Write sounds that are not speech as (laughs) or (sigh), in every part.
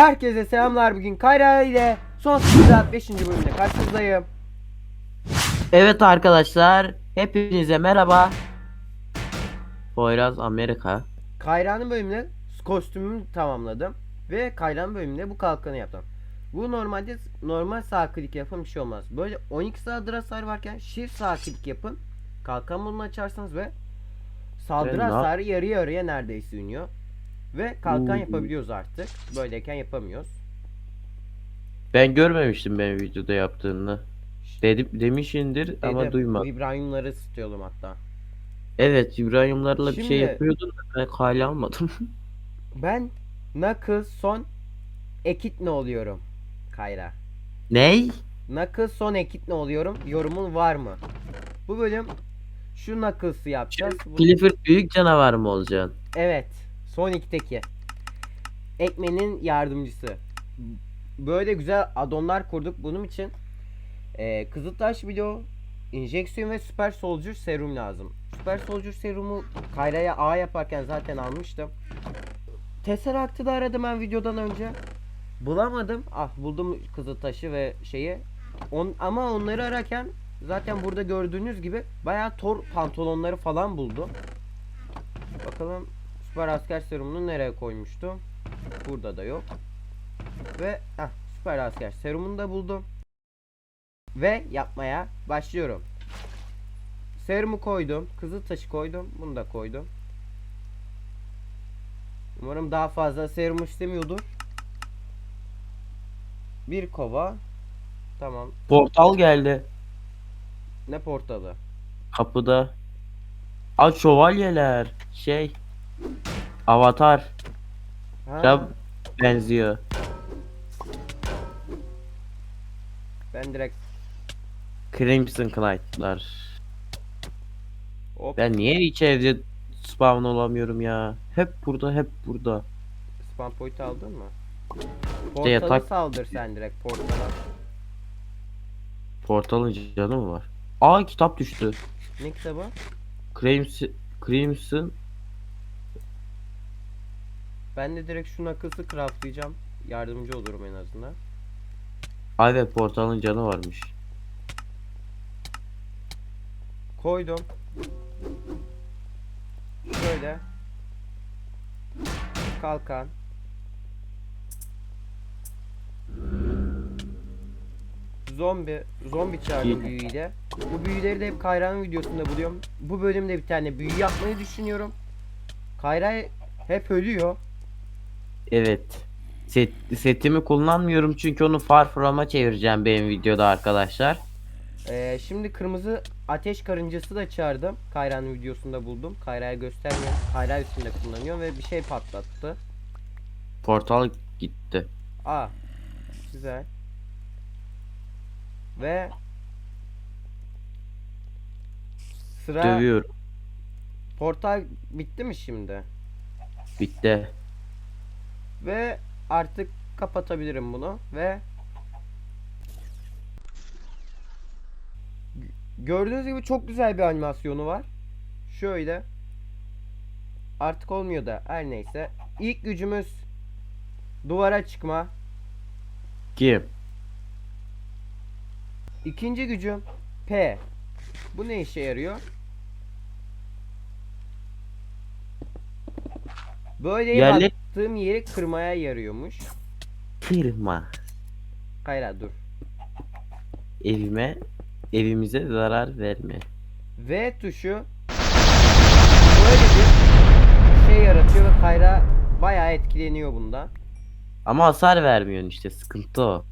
Herkese selamlar bugün Kayra ile son 5. bölümde karşınızdayım. Evet arkadaşlar, hepinize merhaba. Poyraz Amerika. Kayra'nın bölümünde kostümümü tamamladım ve Kayra'nın bölümünde bu kalkanı yaptım. Bu normalde normal sağ klik yapın bir şey olmaz. Böyle 12 saldırı hasarı varken shift sağ klik yapın. Kalkan bulma açarsanız ve saldırı hasarı yarı yarıya neredeyse iniyor. Ve kalkan Hmm. yapabiliyoruz artık. Böyleyken yapamıyoruz. Ben görmemiştim ben videoda yaptığını. Dedim demişindir ama Dedim, duymadım. Vibraniumları ısıtıyordum hatta. Evet, İbrahimlarla bir şey yapıyordun da ben kale almadım. (laughs) Ben Knuckles son Ekitne oluyorum Kayra. Ney? Knuckles son Ekitne oluyorum. Yorumun var mı? Bu bölüm şu Knuckles'ı yapacağız. Bu- Clifford büyük canavar mı olacaksın? Evet. Sonic'teki. Ekmen'in yardımcısı. Böyle güzel addonlar kurduk bunun için. E, Kızıltaş video, injeksiyon ve Süper Soldier serum lazım. Süper Soldier serumu Kayra'ya A yaparken zaten almıştım. Tesseract'ı da aradım ben videodan önce. Bulamadım. Ah buldum Kızıltaş'ı ve şeyi. On, ama onları ararken zaten burada gördüğünüz gibi bayağı Thor pantolonları falan buldum. Bakalım süper asker serumunu nereye koymuştum? Burada da yok. Ve heh, süper asker serumunu da buldum. Ve yapmaya başlıyorum. Serumu koydum. Kızıl taşı koydum. Bunu da koydum. Umarım daha fazla serum istemiyordur. Bir kova. Tamam. Portal geldi Ne portalı? kapıda. Aç şövalyeler. Şey. Avatar. Ha, Ya benziyor. ben direkt Crimson Knight'lar. hop Ben niye içeride spawn olamıyorum ya? Hep burada, hep burada. spam point aldın mı? Portalı yatak- saldır sen direkt portala. Portalın canı mı var? Aa kitap düştü. Ne kitabı? Crimson, Crimson Ben de direkt şu nakısı craftlayacağım. Yardımcı olurum en azından. Ay ve portalın canı varmış. Koydum. Şöyle. Kalkan. Zombi. Zombi çağırdım büyüyle. Bu büyüleri de hep Kayra'nın videosunda buluyorum. Bu bölümde bir tane büyü yapmayı düşünüyorum. Kayra hep ölüyor. Evet. Set, setimi kullanmıyorum çünkü onu Far From'a çevireceğim benim videoda arkadaşlar. Ee, şimdi kırmızı ateş karıncası da çağırdım. Kayra'nın videosunda buldum. Kayra'ya göstermiyorum. Kayra üstünde kullanıyor ve bir şey patlattı. Portal gitti. Aa. Güzel. Ve sıra Dövüyorum. portal bitti mi şimdi? Bitti. Ve artık kapatabilirim bunu ve Gördüğünüz gibi çok güzel bir animasyonu var. Şöyle. Artık olmuyor da her neyse. İlk gücümüz duvara çıkma. Kim? İkinci gücüm P. Bu ne işe yarıyor? Böyle Yerle- baktığım yeri kırmaya yarıyormuş. Kırma. Kayra dur. Evime, evimize zarar verme. V tuşu böyle bir şey yaratıyor ve Kayra bayağı etkileniyor bundan. Ama hasar vermiyorsun işte sıkıntı o.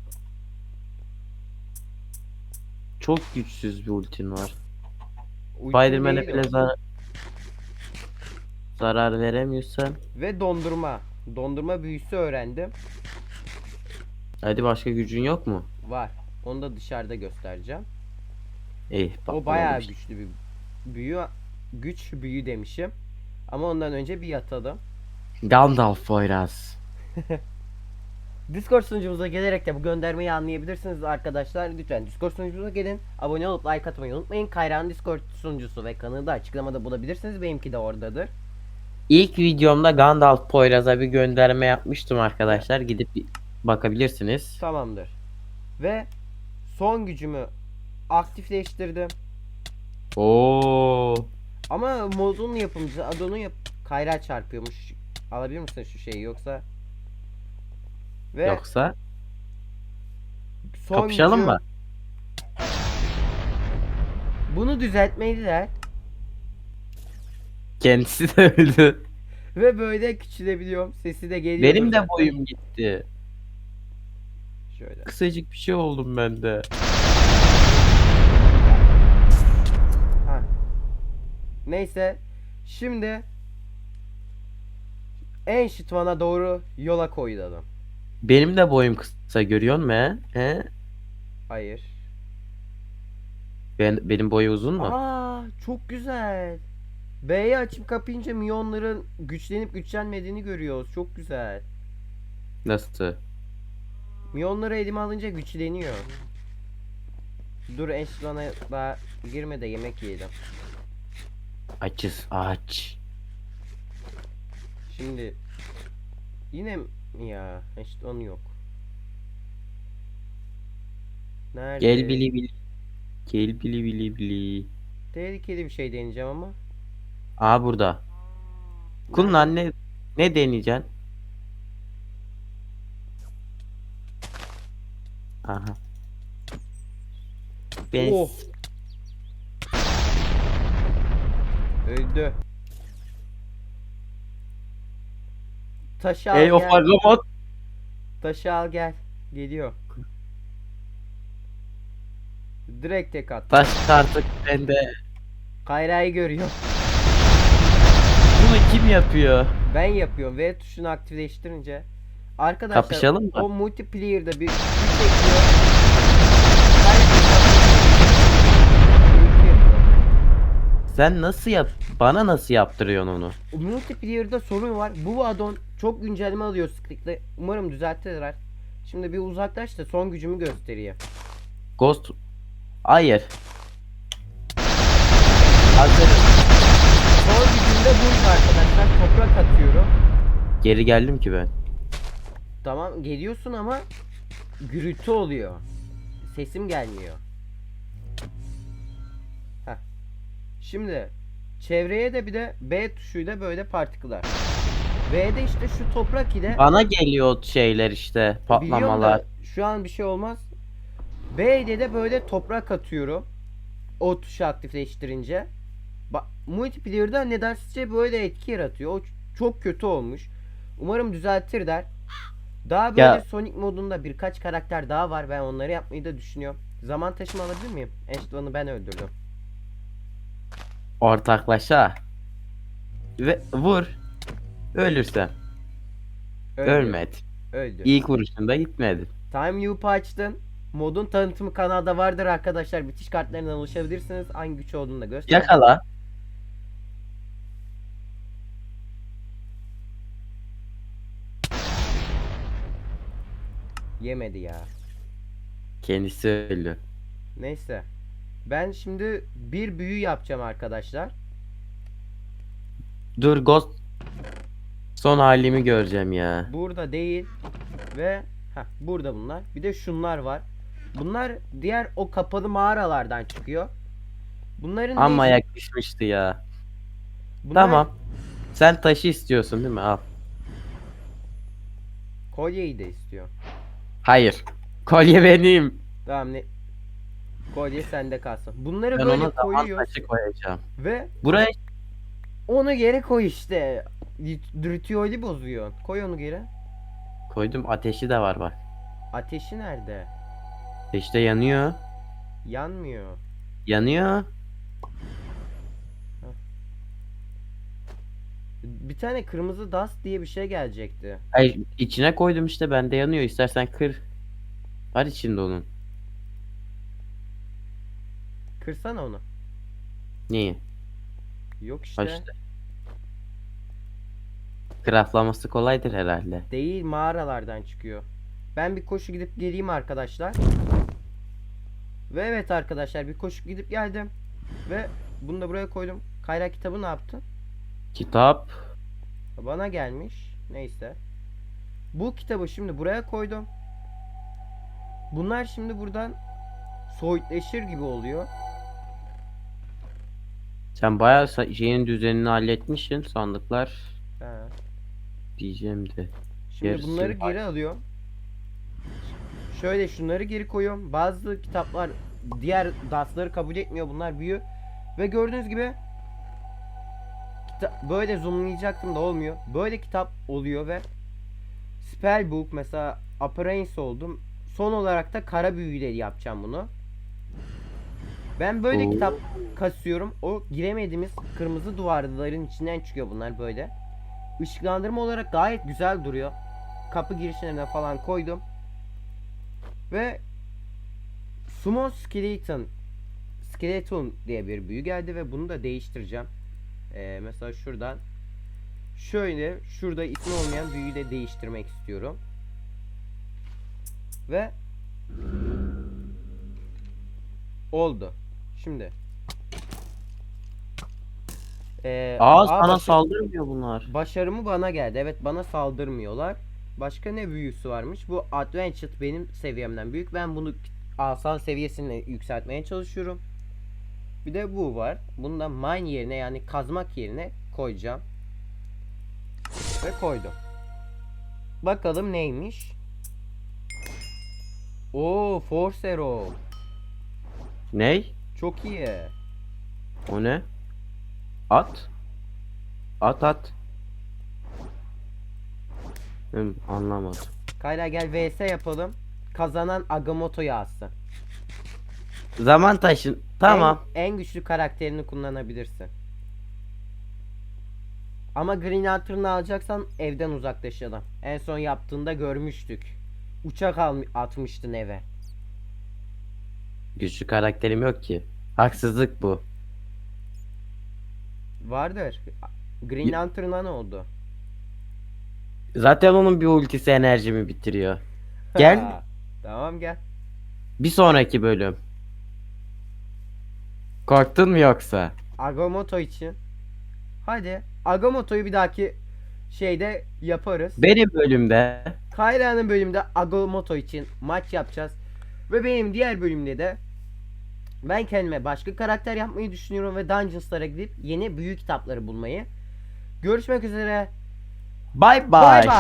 Çok güçsüz bir ultin var. Spiderman'e bile o. zarar zarar veremiyorsan Ve dondurma. Dondurma büyüsü öğrendim. hadi başka gücün yok mu? Var. Onu da dışarıda göstereceğim. Eh bak O bayağı güçlü bir büyü. Güç büyü demişim. Ama ondan önce bir yatalım. Gandalf Poyraz. (laughs) Discord sunucumuza gelerek de bu göndermeyi anlayabilirsiniz arkadaşlar. Lütfen Discord sunucumuza gelin. Abone olup like atmayı unutmayın. Kayra'nın Discord sunucusu ve kanalı da açıklamada bulabilirsiniz. Benimki de oradadır. İlk videomda Gandalf Poyraz'a bir gönderme yapmıştım arkadaşlar. Gidip bakabilirsiniz. Tamamdır. Ve son gücümü aktifleştirdim. Oo. Ama modun yapımcısı Adon'un yap kayra çarpıyormuş. Alabilir misin şu şeyi yoksa? Ve Yoksa son kapışalım gücü- mı? Bunu düzeltmeliler Kendisi de öldü. ve böyle küçülebiliyorum. Sesi de geliyor. Benim de zaten. boyum gitti. Şöyle. Kısacık bir şey oldum ben de. Ha. Neyse. Şimdi en şıtvana doğru yola koyulalım. Benim de boyum kısa görüyor musun he? he? Hayır. Ben, benim boyu uzun mu? Aa, çok güzel. B'yi açıp kapayınca milyonların güçlenip güçlenmediğini görüyoruz. Çok güzel. Nasıl? Milyonları elime alınca güçleniyor. Dur Eşlan'a daha girme de yemek yiyelim. Açız aç. Şimdi yine mi ya Eşlan yok. Nerede? Gel bili bili. Gel bili bili bili. Tehlikeli bir şey deneyeceğim ama. Aa burada. Kulun anne ne deneyeceksin? Aha. Ben Oh. Öldü. Taşı al Ey o gel. Fargamot. Taşı al gel. Geliyor. Direkt tek at. Taş artık bende. Kayra'yı görüyor. Bunu kim yapıyor? Ben yapıyorum. V tuşunu aktifleştirince. Arkadaşlar Kapışalım mı? o multiplayer'da bir güç ekliyor. Yapıyor. Sen nasıl yap? Bana nasıl yaptırıyorsun onu? O Multiplayer'da sorun var. Bu addon çok güncelleme alıyor sıklıkla. Umarım düzeltirler. Şimdi bir uzaklaş da son gücümü göstereyim. Ghost. Hayır. Hazır. Son gücümde bu arkadaşlar. Toprak atıyorum. Geri geldim ki ben. Tamam geliyorsun ama gürültü oluyor. Sesim gelmiyor. Heh. Şimdi çevreye de bir de B tuşuyla böyle partiküler. V'de işte şu toprak ile Bana geliyor şeyler işte biliyorum patlamalar. da şu an bir şey olmaz. B ile de böyle toprak atıyorum. O tuşu aktifleştirince. Multiplayer'da nedensizce böyle etki yaratıyor. O çok kötü olmuş. Umarım düzeltirler. Daha böyle Ya- Sonic modunda birkaç karakter daha var. Ben onları yapmayı da düşünüyorum. Zaman taşıma alabilir miyim? Eşitvan'ı ben öldürdüm. Ortaklaşa. Ve vur. Ölürsem. Öldü. Ölmedi. Öldü. İlk vuruşunda gitmedi. Time Loop'u açtın. Modun tanıtımı kanalda vardır arkadaşlar. Bitiş kartlarından ulaşabilirsiniz. Hangi güç olduğunu da göster. Yakala. Yemedi ya. Kendisi öldü. Neyse. Ben şimdi bir büyü yapacağım arkadaşlar. Dur Ghost. Son halimi göreceğim ya. Burada değil ve heh, burada bunlar. Bir de şunlar var. Bunlar diğer o kapalı mağaralardan çıkıyor. Bunların Ama işi- yakışmıştı ya. bunlar Tamam. Sen taşı istiyorsun değil mi? Al. Kolyeyi de istiyor. Hayır. Kolye benim. Tamam ne? Kolye sende kalsın. Bunları Ben böyle ona zaman taşı koyacağım. ve Buraya onu geri koy işte. Ritüeli bozuyor. Koy onu geri. koydum. Ateşi de var bak. Ateşi nerede? İşte yanıyor. Yanmıyor. Yanıyor. Bir tane kırmızı dust diye bir şey gelecekti. Hayır içine koydum işte bende yanıyor. İstersen kır. Var içinde onun. Kırsana onu. Neyi? Yok Var işte. işte. Craftlaması kolaydır herhalde. Değil mağaralardan çıkıyor. Ben bir koşu gidip geleyim arkadaşlar. Ve evet arkadaşlar bir koşu gidip geldim. Ve bunu da buraya koydum. Kayrak kitabı ne yaptın? Kitap. Bana gelmiş. Neyse. Bu kitabı şimdi buraya koydum. Bunlar şimdi buradan soyutleşir gibi oluyor. Sen bayağı şeyin düzenini halletmişsin sandıklar Ha. diyeceğim de. Şimdi Yarısı bunları geri alıyorum. Şöyle şunları geri koyuyorum. Bazı kitaplar diğer DAS'ları kabul etmiyor. Bunlar büyü. Ve gördüğünüz gibi böyle zoomlayacaktım da olmuyor. Böyle kitap oluyor ve Spellbook mesela Appearance oldum. Son olarak da kara büyüleri yapacağım bunu. Ben böyle Oo. kitap kasıyorum. O giremediğimiz kırmızı duvarların içinden çıkıyor bunlar böyle. Işıklandırma olarak gayet güzel duruyor. Kapı girişlerine falan koydum. Ve Summon Skeleton Skeleton diye bir büyü geldi ve bunu da değiştireceğim. Ee, mesela şuradan şöyle şurada ismi olmayan büyüyü de değiştirmek istiyorum. Ve oldu. Şimdi ee, Aa A sana saldırmıyor bunlar. Başarımı bana geldi. Evet bana saldırmıyorlar. Başka ne büyüsü varmış? Bu Advanced benim seviyemden büyük. Ben bunu asan seviyesine yükseltmeye çalışıyorum. Bir de bu var. Bunu da mine yerine yani kazmak yerine koyacağım. Ve koydum. Bakalım neymiş? Oo, Force Arrow. Ney? Çok iyi. O ne? At. At at. Hım, anlamadım. Kayra gel vs yapalım. Kazanan Agamotto'yu alsın. Zaman taşın. Tamam. En, en güçlü karakterini kullanabilirsin. Ama Green Lantern'ı alacaksan evden uzaklaşalım. En son yaptığında görmüştük. Uçak al atmıştın eve. Güçlü karakterim yok ki. Haksızlık bu. Vardır. Green Y- Lantern'a ne oldu? Zaten onun bir ultisi enerjimi bitiriyor. (laughs) Gel. Tamam gel. Bir sonraki bölüm. Korktun mu yoksa? Agamotto için. Hadi. Agamotto'yu bir dahaki şeyde yaparız. Benim bölümde Kayra'nın bölümde Agamotto için maç yapacağız. Ve benim diğer bölümde de ben kendime başka karakter yapmayı düşünüyorum ve Dungeons'lara gidip yeni büyük kitapları bulmayı. Görüşmek üzere. Bye bye. Bye bye.